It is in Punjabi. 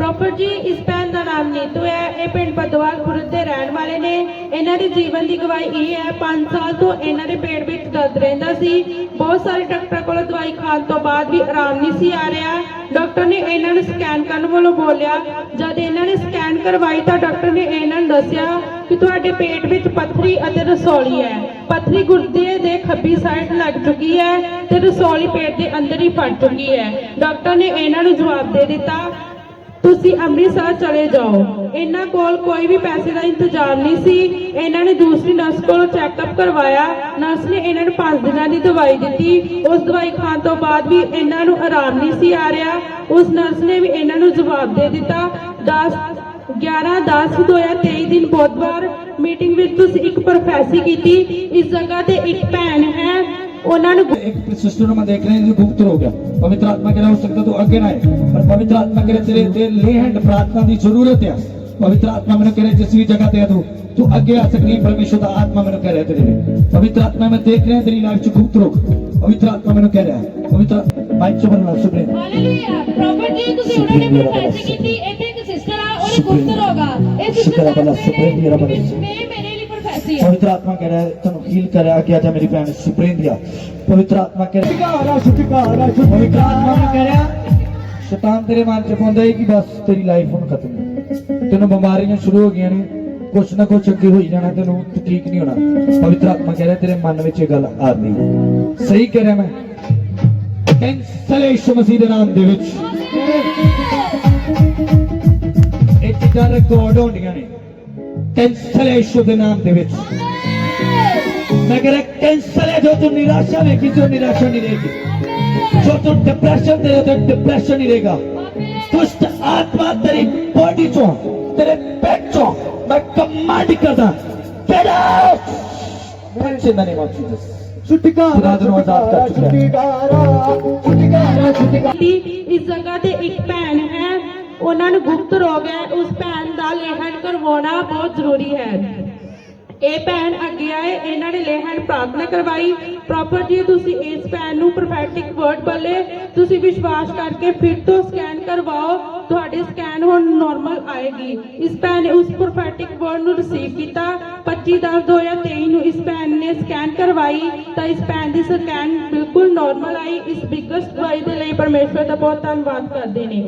ਪ੍ਰੋਪਰ ਜੀ, ਇਸ ਭੈਣ ਦਾ ਨਾਮ ਨੀਤੂ ਹੈ। ਇਹ ਪਿੰਡ ਬਦਵਾਲ ਦੇ ਰਹਿਣ ਵਾਲੇ ਨੇ। ਇਹਨਾਂ ਦੀ ਜੀਵਨ ਦੀ ਗਵਾਹੀ ਇਹ ਹੈ 5 ਸਾਲ ਤੋਂ ਇਹਨਾਂ ਦੇ ਪੇਟ ਵਿੱਚ ਦਰਦ ਰਹਿੰਦਾ ਸੀ। ਬਹੁਤ ਸਾਰੇ ਡਾਕਟਰਾਂ ਕੋਲੋਂ ਦਵਾਈ ਖਾਣ ਤੋਂ ਬਾਅਦ ਵੀ ਆਰਾਮ ਨਹੀਂ ਸੀ ਆ ਰਿਹਾ। ਡਾਕਟਰ ਨੇ ਇਹਨਾਂ ਨੂੰ ਸਕੈਨ ਕਰਨ ਵੱਲੋਂ ਬੋਲਿਆ। ਜਦ ਇਹਨਾਂ ਨੇ ਸਕੈਨ ਕਰਵਾਈ ਤਾਂ ਡਾਕਟਰ ਨੇ ਇਹਨਾਂ ਨੂੰ ਦੱਸਿਆ ਕਿ ਤੁਹਾਡੇ ਪੇਟ ਵਿੱਚ ਪੱਥਰੀ ਅਤੇ ਰਸੌਲੀ ਹੈ। ਪੱਥਰੀ ਗੁਰਦੇ ਦੇ ਖੱਬੀ ਸਾਈਡ ਲੱਗ ਚੁੱਕੀ ਹੈ ਤੇ ਰਸੌਲੀ ਪੇਟ ਦੇ ਅੰਦਰ ਹੀ ਫਟ ਚੁੱਕੀ ਹੈ। ਡਾਕਟਰ ਨੇ ਇਹਨਾਂ ਨੂੰ ਜਵਾਬ ਦੇ ਦਿੱਤਾ ਤੁਸੀਂ ਅੰਮ੍ਰਿਤਸਰ ਚਲੇ ਜਾਓ। ਇਹਨਾਂ ਕੋਲ ਕੋਈ ਵੀ ਪੈਸੇ ਦਾ ਇੰਤਜ਼ਾਮ ਨਹੀਂ ਸੀ। ਇਹਨਾਂ ਨੇ ਦੂਸਰੀ ਨਰਸ ਕੋਲੋਂ ਚੈੱਕਅਪ ਕਰਵਾਇਆ। ਨਰਸ ਨੇ ਇਹਨਾਂ ਨੂੰ 5 ਦਿਨਾਂ ਦੀ ਦਵਾਈ ਦਿੱਤੀ। ਉਸ ਦਵਾਈ ਖਾਣ ਤੋਂ ਬਾਅਦ ਵੀ ਇਹਨਾਂ ਨੂੰ ਆਰਾਮ ਨਹੀਂ ਸੀ ਆ ਰਿਹਾ। ਉਸ ਨਰਸ ਨੇ ਵੀ ਇਹਨਾਂ ਨੂੰ ਜਵਾਬ ਦੇ ਦਿੱਤਾ। 10 11 10 2023 ਦਿਨ ਬਹੁਤ ਵਾਰ ਮੀਟਿੰਗ ਵਿੱਚ ਤੁਸੀਂ ਇੱਕ ਪ੍ਰੋਫੈਸੀ ਕੀਤੀ। ਇਸ ਜਗ੍ਹਾ ਤੇ ਇੱਕ ਭੈਣ ਹੈ। ਉਹਨਾਂ ਨੂੰ एक सिस्टर में देख रहे हैं जो गुप्त हो गया पवित्र आत्मा कह रहा हो सकता तो आगे ना है पर पवित्र आत्मा कह रहे तेरे तेरे ले हैंड प्रार्थना की जरूरत है पवित्र आत्मा मैंने कह रहे जिस भी जगह ते तू तू आगे आ सकती है परमेश्वर का आत्मा मैंने कह रहा है तेरे लिए पवित्र आत्मा में देख रहे हैं तेरी लाइफ च गुप्त रोक पवित्र आत्मा मैंने कह रहा है पवित्र माइक च बनना सुप्रीम ਹਾਲੇਲੂਇਆ ਪ੍ਰੋਫਟ ਜੀ ਤੁਸੀਂ ਉਹਨਾਂ ਨੇ ਪ੍ਰੋਫੈਸੀ ਕੀਤੀ ਇੱਥੇ ਇੱਕ ਸਿਸਟਰ ਆ ਉਹਨੇ ਗੁਪਤ ਰੋਗ ਆ ਇਹ ਸਿਸਟਰ ਸ਼ੁਕਰ ਆ ਭਲਾ, ਸੁਪਰੀਮ ਮੇਰਾ ਭਲਾ। ਮੈਂ ਮੇਰੇ ਲਈ ਪ੍ਰੋਫੈਸੀ ਹੈ पवित्र आत्मा कह रहा है तुम हील करा किया जा मेरी भैन सुप्रेंद्रिया पवित्र आत्मा कह रहा है पवित्र आत्मा ने कह रहा ਸ਼ੈਤਾਨ ਤੇਰੇ ਮਨ ਚ ਪਾਉਂਦਾ ਹੈ ਕਿ ਬਸ ਤੇਰੀ ਲਾਈਫ ਹੁਣ ਖਤਮ ਹੈ। ਤੈਨੂੰ ਬਿਮਾਰੀਆਂ ਸ਼ੁਰੂ ਹੋ ਗਈਆਂ ਨੇ ਕੁਛ ਨਾ ਕੁਛ ਅੱਗੇ ਹੋਈ ਜਾਣਾ ਤੈਨੂੰ ਠੀਕ ਨਹੀਂ ਹੋਣਾ। ਪਵਿੱਤਰ ਆਤਮਾ ਕਹਿ ਰਿਹਾ ਤੇਰੇ ਮਨ ਵਿੱਚ ਇਹ ਗੱਲ ਆ ਗਈ ਸਹੀ ਕਹਿ ਰਿਹਾ ਮੈਂ। ਕੈਂਸਲੇਸ਼ਨ ਮਸੀਹ ਦੇ ਨਾਮ ਦੇ ਵਿੱਚ। ਇਹ ਚੀਜ਼ਾਂ ਰਿਕਾਰਡ ਹੁੰਦੀਆਂ ਨੇ। টেনশনের নাম দেবেছে ነገረ টেনশনে যত নিরাশা রেখি তো নিরাশা নিরেগি যত डिप्रेशन तेरे तो डिप्रेशन निरेगा दुष्ट आत्मा तेरी बॉडी चो तेरे पेट चो मैं कमांड करता गेट आउट टेंशन नहीं मत जीसस छुटकारा छुटकारा छुटकारा छुटकारा इस जगह ते एक भैन है ਉਹਨਾਂ ਨੂੰ ਗੁਪਤ ਰੋਗ ਹੈ, ਉਸ ਭੈਣ ਦਾ ਲੇਹਨ ਕਰਵਾਉਣਾ ਬਹੁਤ ਜ਼ਰੂਰੀ ਹੈ। ਇਹ ਭੈਣ ਅੱਗੇ ਆਏ, ਇਹਨਾਂ ਨੇ ਲੇਹਨ ਪ੍ਰਾਰਥਨਾ ਕਰਵਾਈ। ਪ੍ਰੋਪਰ ਜੀ, ਤੁਸੀਂ ਇਸ ਭੈਣ ਨੂੰ ਪ੍ਰੋਫੈਟਿਕ ਵਰਡ ਬੱਲੇ। ਤੁਸੀਂ ਵਿਸ਼ਵਾਸ ਕਰਕੇ ਫਿਰ ਤੋਂ ਸਕੈਨ ਕਰਵਾਓ। ਤੁਹਾਡੀ ਸਕੈਨ ਹੁਣ ਨਾਰਮਲ ਆਏਗੀ। ਇਸ ਭੈਣ ਨੇ ਉਸ ਪ੍ਰੋਫੈਟਿਕ ਵਰਡ ਨੂੰ ਰਿਸੀਵ ਕੀਤਾ। 25 10 2023 ਨੂੰ ਇਸ ਭੈਣ ਨੇ ਸਕੈਨ ਕਰਵਾਈ ਤਾਂ ਇਸ ਭੈਣ ਦੀ ਸਕੈਨ ਬਿਲਕੁਲ ਨਾਰਮਲ ਆਈ, ਇਸ ਬਿਗੇਸਟ ਦਵਾਈ ਦੇ ਲਈ ਪਰਮੇਸ਼ਵਰ ਦਾ ਬਹੁਤ ਧੰਨਵਾਦ ਕਰਦੇ ਨੇ।